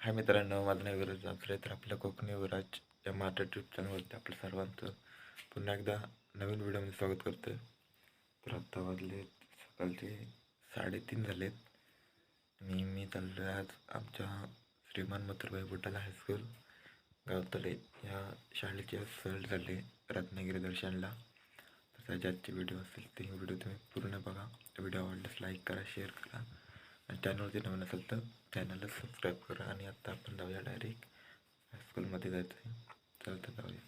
हाय मित्रांनो माझं नाव विराज जात्रे तर आपल्या कोकणी विराज या मराठी ट्यूब चॅनलवरती आपलं सर्वांचं पुन्हा एकदा नवीन व्हिडिओमध्ये स्वागत करतो तर आत्ता वाजले सकाळचे साडेतीन झालेत. आणि मी चाललो आहे आज आमच्या श्रीमान मथुरबाई बुटाला हायस्कूल गावतले. या शाळेचे आज सहल रत्नागिरी दर्शनला. तर त्याची आजची व्हिडिओ असेल ते व्हिडिओ तुम्ही पूर्ण बघा. व्हिडिओ आवडल्यास लाईक करा शेअर करा. आणि चॅनलवरती नवीन असेल तर चॅनलला सबस्क्राईब करा आणि आत्ता आपण जाऊया डायरेक्ट हायस्कूलमध्ये जायचं आहे चलतं जाऊया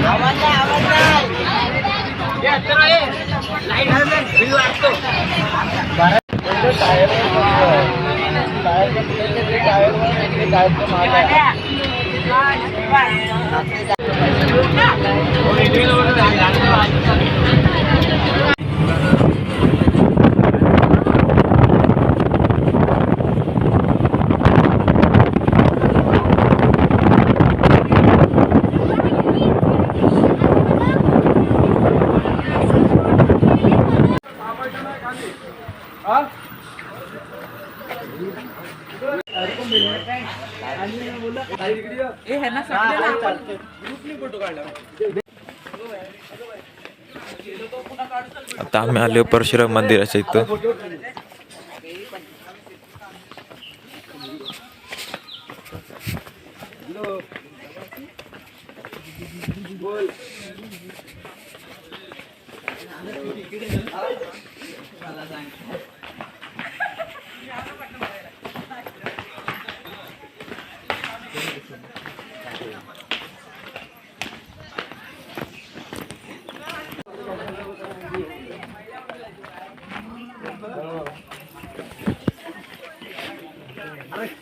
ટાયર आता आम्ही आलो परशुराम मंदिराच्या इथं.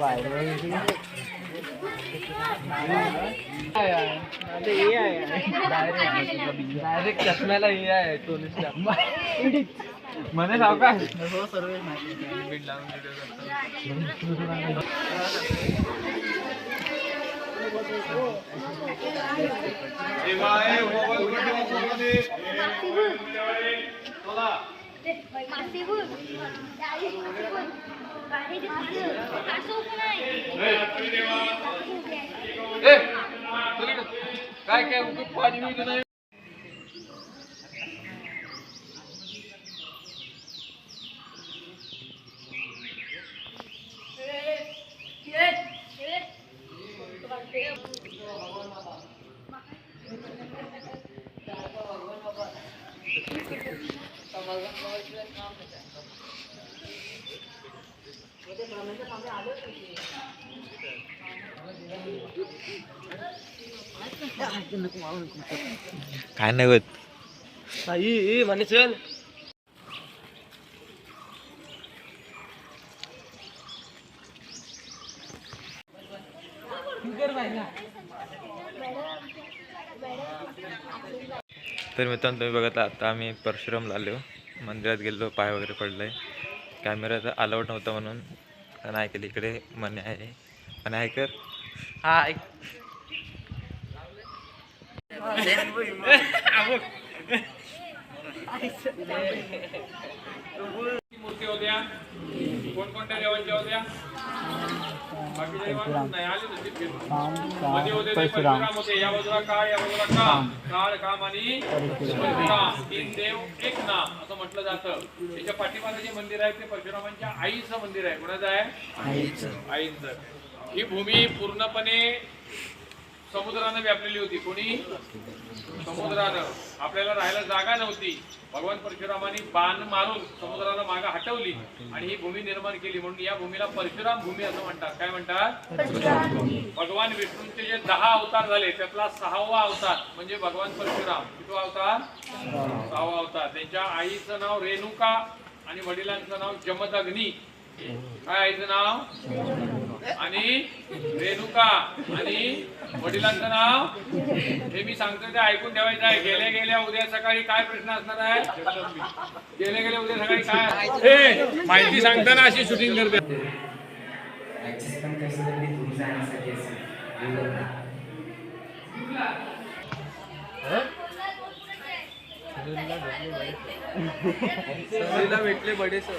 तुम्ही बघा ना तुला आता डायरेक्ट चष्म्याला हे आहे टोनिस्टा म्हणे नाव काय मातीवर काय काय उगाच पाणी मिळतं नाही काय काय नाही होत. आई म्हणे चल. तर मित्रांनो तुम्ही बघत आता आम्ही परशुरामला आलो. मंदिरात गेलो पाय वगैरे पडलाय कॅमेराचा अलाउड नव्हता म्हणून. नाही केली इकडे मने आहे. मने आहे कर हा ऐक. मूर्ती होत्या. कोणकोणत्या देवांच्या होत्या? परशुराम बाजूला काळ बाजूला काम काळ काम आणि परशुराम. तीन देव एक नाम असं म्हटलं जातं. त्याच्या पाठीमागे जे मंदिर आहे ते परशुरामांच्या आईचं मंदिर आहे. कोणाचं आहे? आईचं. ही भूमी पूर्णपणे समुद्रानं व्यापलेली होती. कोणी? समुद्रानं. आपल्याला राहायला जागा नव्हती. भगवान परशुरामांनी बाण मारून समुद्राला मागे हटवली आणि ही भूमी निर्माण केली. म्हणून या भूमीला परशुराम भूमी असं म्हणतात. काय म्हणतात? भगवान विष्णूंचे जे दहा अवतार झाले त्यातला सहावा अवतार म्हणजे भगवान परशुराम. किती अवतार? सहावा अवतार. त्यांच्या आईचं नाव रेणुका आणि वडिलांचं नाव जमदग्नी. काय आईचं नाव? आणि रेणुका आणि वडिलांचं नाव? हे मी सांगतो ते ऐकून ठेवायचं आहे. गेल्या गेल्या उद्या सकाळी काय प्रश्न असणार आहे? गेल्या गेल्या उद्या सकाळी काय ए, माहिती सांगताना अशी शूटिंग करते. ऍक्सेस पण कसं तरी तुम्ही जाण्यासाठी असेल भेटले बडे सर.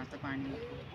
आता पाणी.